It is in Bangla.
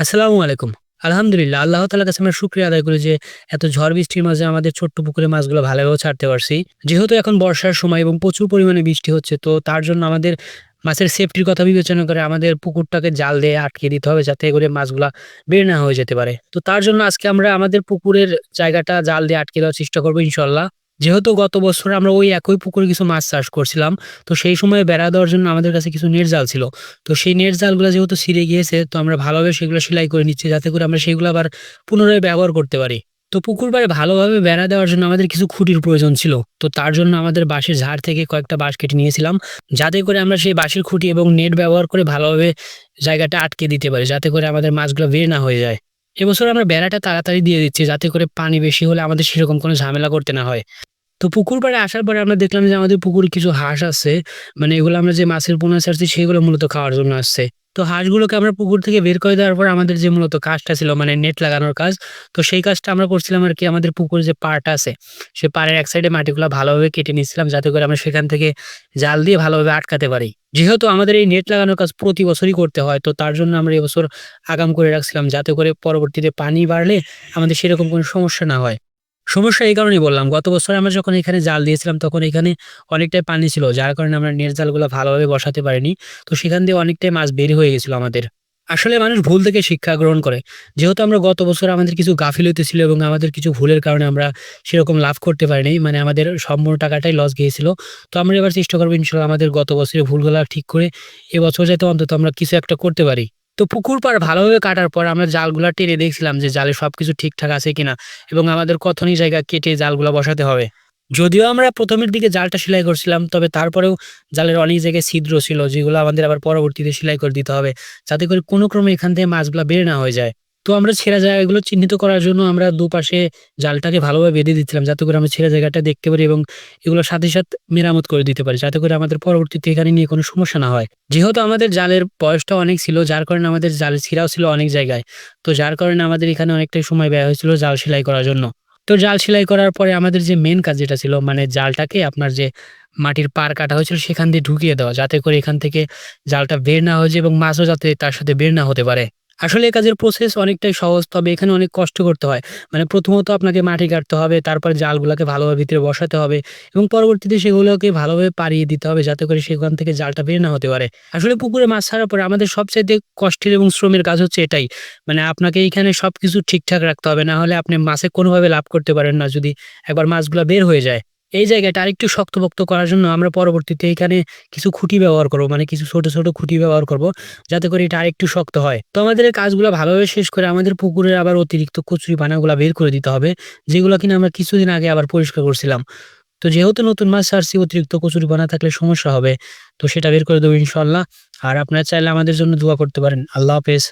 আসসালামু আলাইকুম। আলহামদুলিল্লাহ, আল্লাহ তাআলার কাছে আমরা শুকরিয়া আদায় করি যে এত ঝড় বৃষ্টির মাঝে আমাদের ছোট্ট পুকুরে মাছগুলো ভালোভাবে ছাড়তে পারছি। যেহেতু এখন বর্ষার সময় এবং প্রচুর পরিমাণে বৃষ্টি হচ্ছে, তো তার জন্য আমাদের মাছের সেফটির কথা বিবেচনা করে আমাদের পুকুরটাকে জাল দিয়ে আটকে দিতে হবে যাতে করে মাছগুলা বের না হয়ে যেতে পারে। তো তার জন্য আজকে আমরা আমাদের পুকুরের জায়গাটা জাল দিয়ে আটকে দেওয়ার চেষ্টা করব ইনশাআল্লাহ। যেহেতু গত বছর আমরা ওই একই পুকুরে কিছু মাছ চাষ করছিলাম। তো সেই সময়ে বেড়া দেওয়ার জন্য আমাদের কাছে কিছু নেট জাল ছিল। তো সেই নেট জালগুলা যেহেতু ছিঁড়ে গিয়েছে, তো আমরা ভালোভাবে সেগুলো সেলাই করে নিচ্ছি যাতে করে আমরা সেগুলো আবার পুনরায় ব্যবহার করতে পারি। তো পুকুর পাড়ে ভালোভাবে বেড়া দেওয়ার জন্য আমাদের কিছু খুঁটির প্রয়োজন ছিল। তো তার জন্য আমাদের বাঁশের ঝাড় থেকে কয়েকটা বাঁশ কেটে নিয়েছিলাম। যাতে করে আমরা সেই বাঁশের খুঁটি এবং নেট ব্যবহার করে ভালোভাবে জায়গাটা আটকে দিতে পারি। যাতে করে আমাদের মাছগুলো বের না হয়ে যায়। এবছর আমরা বেড়াটা তাড়াতাড়ি দিয়ে দিচ্ছি, যাতে করে পানি বেশি হলে আমাদের সেরকম কোনো ঝামেলা করতে না হয়। তো পুকুর পাড়ে আসার পরে আমরা দেখলাম যে আমাদের পুকুরে কিছু হাঁস আছে। মানে এগুলো আমরা যে মাছের পোনা ছাড়ছি সেগুলো মূলত খাওয়ার জন্য আসছে। তো হাঁসগুলোকে আমরা পুকুর থেকে বের করে দেওয়ার পর আমাদের যে মূলত কাজটা ছিল মানে নেট লাগানোর কাজ। তো সেই কাজটা আমরা করছিলাম আর কি আমাদের পুকুরে যে পাড়টা আছে, সে পাড়ের এক সাইডে মাটিগুলা ভালোভাবে কেটে নিয়েছিলাম যাতে করে আমরা সেখান থেকে জাল দিয়ে ভালোভাবে আটকাতে পারি। যেহেতু আমাদের এই নেট লাগানোর কাজ প্রতি বছরই করতে হয় তো তার জন্য আমরা এবছর আগাম করে রাখছিলাম যাতে করে পরবর্তীতে পানি বাড়লে আমাদের সেরকম কোনো সমস্যা না হয়। সমস্যা এই কারণেই বললাম, গত বছর আমরা যখন এখানে জাল দিয়েছিলাম তখন এখানে অনেকটাই পানি ছিল। যার কারণে আমরা নেট জালগুলা ভালোভাবে বসাতে পারিনি। তো সেখান দিয়ে অনেকটাই মাছ বের হয়ে গেছিল আমাদের। আসলে মানুষ ভুল থেকে শিক্ষা গ্রহণ করে। যেহেতু আমরা গত বছর আমাদের কিছু গাফিলতি ছিল এবং আমাদের কিছু ভুলের কারণে আমরা সেরকম লাভ করতে পারিনি। মানে আমাদের সম্পূর্ণ টাকাটাই লস গিয়েছিল। তো আমরা এবার চেষ্টা করব ইনশাআল্লাহ আমাদের গত বছরের ভুলগুলো ঠিক করে এবছর যাতে অন্তত আমরা কিছু একটা করতে পারি। তো পুকুর পাড় ভালোভাবে কাটার পর আমরা জালগুলো টেনে দেখছিলাম যে জালে সব কিছু ঠিকঠাক আছে কিনা এবং আমাদের কতনি জায়গা কেটে জালগুলো বসাতে হবে। যদিও আমরা প্রথমের দিকে জালটা সেলাই করছিলাম, তবে তারপরেও জালের অনেক জায়গায় ছিদ্র ছিল, যেগুলো আমাদের আবার পরবর্তীতে সেলাই করে দিতে হবে। যাতে করে কোনো ক্রমে এখান থেকে মাছগুলো বের না হয়ে যায়। তো আমরা ছেঁড়া জায়গাগুলো চিহ্নিত করার জন্য আমরা দুপাশে জালটাকে ভালোভাবে বেঁধে দিচ্ছিলাম যাতে করে আমরা ছেঁড়া জায়গাটা দেখতে পারি এবং এগুলোর সাথে, সাথে মেরামত করে দিতে পারি। যাতে করে আমাদের পরবর্তীতে এখানে নিয়ে কোনো সমস্যা না হয়। যেহেতু আমাদের জালের বয়সটা অনেক ছিল যার কারণে আমাদের জাল ছিঁড়াও ছিল অনেক জায়গায়। তো যার কারণে আমাদের এখানে অনেকটাই সময় ব্যয় হয়েছিল জাল সেলাই করার জন্য। তো জাল সেলাই করার পরে আমাদের যে মেন কাজ যেটা ছিল মানে জালটাকে আপনার যে মাটির পার কাটা হয়েছিল সেখান দিয়ে ঢুকিয়ে দেওয়া। যাতে করে এখান থেকে জালটা বের না হয়ে যায় এবং মাছও যাতে তার সাথে বের না হতে পারে। আসলে এই কাজের প্রসেস অনেকটাই সহজ তবে এখানে অনেক কষ্ট করতে হয়। মানে প্রথমত আপনাকে মাটি কাটতে হবে, তারপরে জালগুলোকে ভালোভাবে ভিতরে বসাতে হবে এবং পরবর্তীতে সেগুলোকে ভালোভাবে পাড়িয়ে দিতে হবে যাতে করে সেখান থেকে জালটা বের না হতে পারে। আসলে পুকুরে মাছ ছাড়ার পরে আমাদের সবচাইতে কষ্টের এবং শ্রমের কাজ হচ্ছে এটাই। মানে আপনাকে এইখানে সবকিছু ঠিকঠাক রাখতে হবে। না হলে আপনি মাছে কোনোভাবে লাভ করতে পারেন না যদি একবার মাছগুলো বের হয়ে যায়। এই জায়গাটা আরেকটু শক্তপোক্ত করার জন্য আমরা পরবর্তীতে এখানে কিছু খুঁটি ব্যবহার করব। মানে কিছু ছোট, ছোট খুঁটি ব্যবহার করব। যাতে করে এটা আরেকটু শক্ত হয়। তো আমাদের কাজগুলা ভালোভাবে শেষ করে আমাদের পুকুরের আবার অতিরিক্ত কচুরিপানাগুলা বের করে দিতে হবে। যেগুলো কিনা আমরা কিছুদিন আগে আবার পরিষ্কার করছিলাম। তো যেহেতু নতুন মাছ ছাড়ছি অতিরিক্ত কচুরিপানা থাকলে সমস্যা হবে। তো সেটা বের করে দেব ইনশাল্লাহ আর আপনারা চাইলে আমাদের জন্য দোয়া করতে পারেন। আল্লাহ হাফেজ।